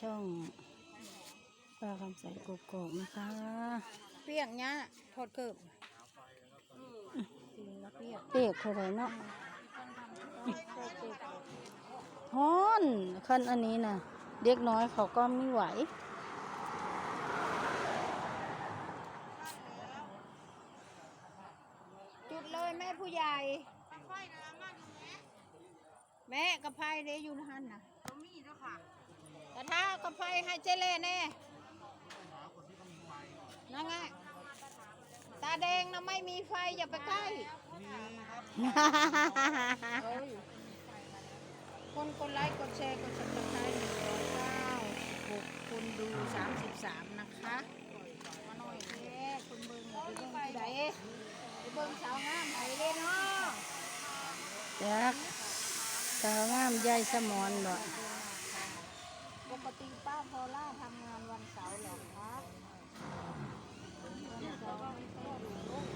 ช่องปลาคำใสกกอกนะคะ เปียกเนี้ยทอดเกิบจริงนะเปียกเปียกเท่าไหรเนาะฮ้อนคันอันนี้นะเด็กน้อยเขาก็ไม่ไหวจุดเลยแม่ผู้ใหญ่แม่กระเพราเดยอยู่หันนะกระทะ กระเพราให้เจเล่แน่นั่นไงตาแดงนะไม่มีไฟอย่าไปใกล้เอ้ยคนกดไลค์กดแชร์กดสับสไครต์หนึ่งร้อยเก้าหกคนดูสามสิบสามนะคะมาหน่อยแค่คนเบิ่งไปเบิ่งผู้ใดไปเบิ่งสาวงามไปเลยเนาะจักสาวงามใหญ่สมอนบ่ปกติป้าพอล่าทำงานวันเสาร์เหรอคะวันเสาร์ไม่ใช่หรือลูก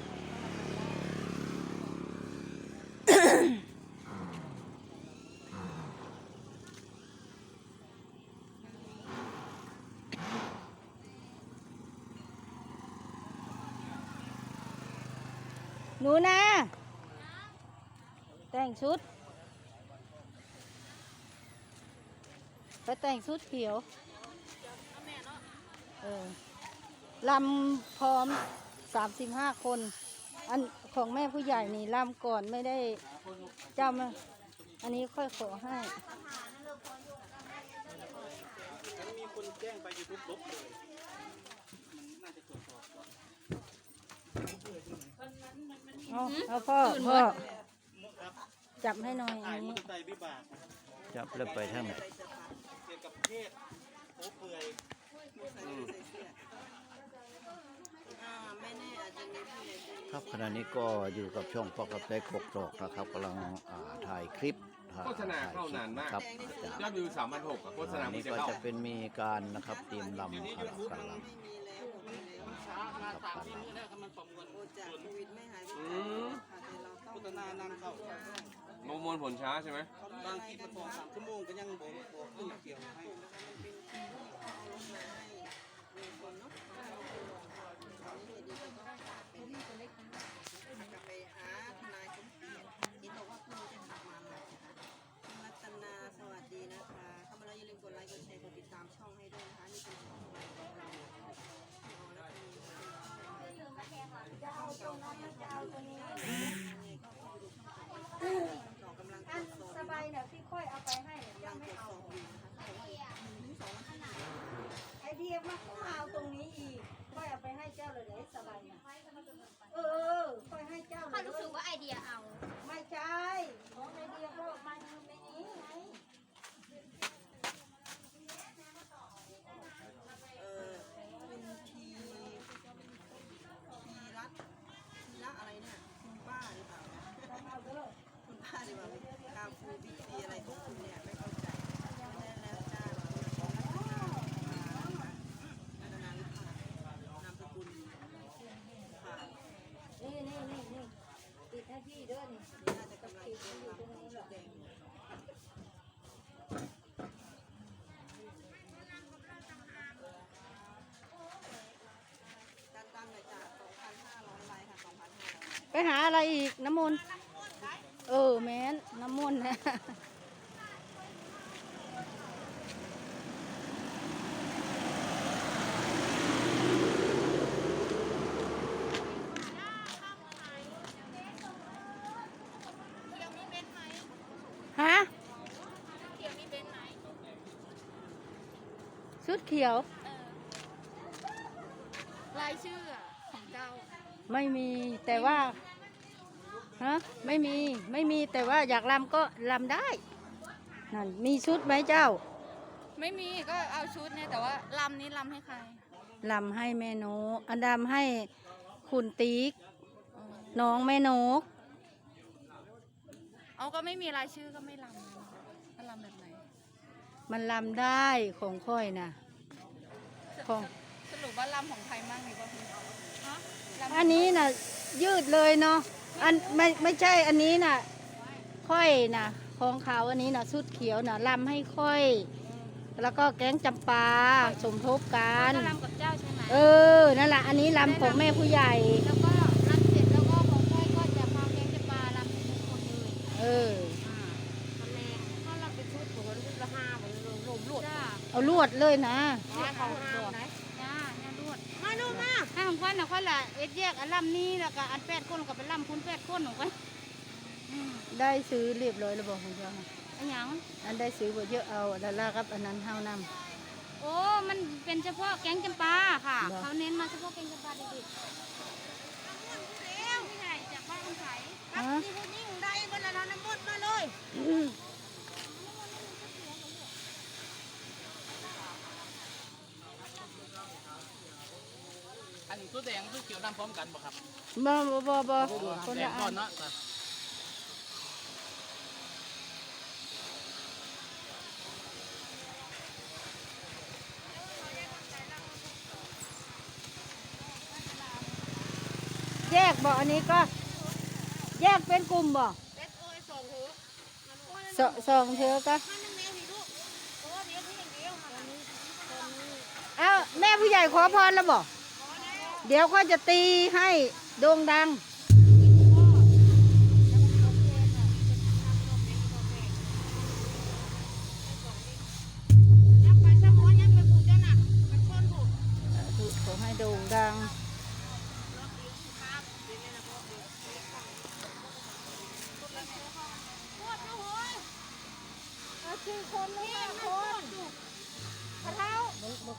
ห นูนะแต่งชุด ไปแต่งชุดเขียว เออลำพร้อมสามสิบห้าคน อันของแม่ผู้ใหญ่นี่ลำก่อนไม่ได้เจ้ามาอันนี้ค่อยขอให้มีคนแจ้งไปยูทูบลบเลย น่าจะตรวจสอบก่อน เอาเอาพ่อพ่อจับให้หน่อยอัถ่ายนมอนี้เตอร์ไซค์วิบากจับแล้วไปทางไหนเกี่ยวกับเพศโป๊เปื่อยครับขณะนี้ก็อยู่กับช่องปอกกับใจกกตอกนะครับกำลังอ่าถ่ายคลิปถ่ยโฆษณาเข้านานมาก ครับอาจารย์ยอดวิวสามพันหกอะโฆษณาอันไม่นี้จะก็เข้าจะเป็นมีการนะครับเตรียมลำครับการลำครับการลำอืมโฆษณานำเข้าประมวลผลช้าใช่ไหมบางทีมันสองสามชั่วโมงก็ยังโบกโบกขึ้นเกี่ยวให้ ไปหาทนายสมเกียรติเห็นบอกว่าพรุ่งนี้จะขับมาใหม่นะคะคุณรัตนาสวัสดีนะคะเข้ามาแล้วอย่าลืมกดไลค์กดแชร์กดติดตามช่องให้ด้วยนะคะนี่เป็นช่องใหม่ของเราอ๋อแล้วก็มีช่องต่อกำลังตรวจสอบ สบายเนี่ยที่ค่อยเอาไปให้ กำลังตรวจสอบอยู่นะคะหนึ่งถึงสองนาที ไอเดียมาเอาตรงนี้อีก ค่อยเอาไปให้เจ้าเลยเลยสบายเนี่ยเออ ค่อยให้เจ้าเล ข้าย รู้สึกว่าไอเดียเอา ไม่ใช่ของไอเดียก็มาอยู่ในนี้ไง เออคุณทีทีรัตทีรัตอะไรเนี่ยคุณป้าหรือเปล่า เอาเด้อ คุณป้าหรือเปล่ากาฟูบีทีอะไรของคุณเนี่ยไม่เข้าใจแล้วแล้วจ้าของรัตนารัตนาวิภานามสกุลค่ะ นี่นี่นี่นี่ติดให้พี่เด้อนี่ น่าจะกำลังเตรียมรำของชุดแดงตั้งๆเลยจ้ะ2,500ไลค์ค่ะ2,500 ไปหาอะไรอีกน้ำมนต์เออแม้นน้ำมนต์นะฮะชุดเขียวเออรายชื่ออะ ไม่มีแต่ว่าฮะไม่มีไม่มีแต่ว่าอยากลำก็ลำได้นั่นมีชุดไหมเจ้าไม่มีก็เอาชุดเนี่ยแต่ว่าลำนี้ลำให้ใครลำให้แม่นกอันดำให้คุณติ๊กอ๋อน้องแม่นกเอาก็ไม่มีรายชื่อก็ไม่ลำเลยก็ลำแบบไหนมันลำได้ของค่อยนะของสรุปว่าลำของใครมั่งดีกว่าพี่ฮะลำ อันนี้น่ะยืดเลยเนาะอันไม่ไม่ใช่อันนี้น่ะ ค่อยน่ะ ของเขาอันนี้น่ะชุดเขียวน่ะลำให้ค่อย แล้วก็แก๊งจำปาสมทบกันก็รำกับเจ้าใช่ไหมเออนั่นแหละอันนี้ลำของแม่ผู้ใหญ่ แล้วก็รำเสร็จแล้วก็ของค่อยก็จะพาแกงจะปลารำทุกคนเลยเออ อ่าตอนแรกถ้าเราไปชุดของชุดละห้าไปรวมรวมรวดจ้าเอาลวดเลยนะเนี่ยเขาห้ามนะ จ้าเนี่ยรวด มาดูมา ถ้าข อนน่ะค่อยละเอ็ดแยกอันลำนี้แล้วก็อันแปดคนกับเป็นลำคุณแปดคนของค่อยอืมได้ซื้อเรียบร้อยแล้วบอกของเจ้าอันหยัง อันได้ซื้อบ่เยอะเอาแล้วลากับอันนั้นเฮานำโอ้ มันเป็นเฉพาะแกงจำปาค่ะ เหรอ เขาเน้นมาเฉพาะแกงจำปาเด็กๆไม่ใช่จากบ้านคำใส ฮะ ที่พวกนี้ได้เวลาเราน้ำมดมาเลย อืม อัน ตัวแดงตัวเขียวดำพร้อมกันบ่ครับบ่บ่บ่บ่คนแดละงอัก่อนนเนาะแยกบ่อันนี้ก็ แยกเป็นกลุ่มบ่เด็ดโอ้ยสองเถอะสสองเธอก็มาหนึ่งแมวสิลูกโอ้เดี๋ยวที่อย่างเดียวค่ะเอ้าแม่ผู้ใหญ่ขอพรแล้วบ่ เดี๋ยวก็จะตีให้โด่งดัง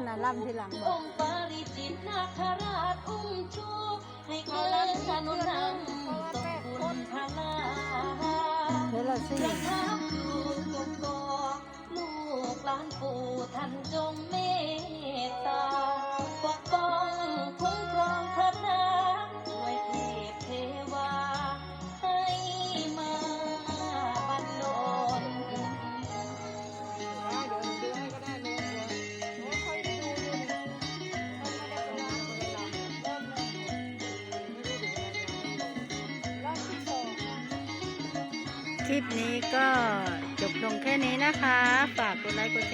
อเท่านั้นลำทีหลังบออกงค์ปาริจิตนาคราชอุ้มชูให้เกิดขนุนนำส่งบุญพลาเธอละสิประทับอยู่กกอกลูกหลานปู่ท่านจงเม ลิปนี้ก็จบลงแค่นี้นะคะ ฝากกดไลค์กดแชร์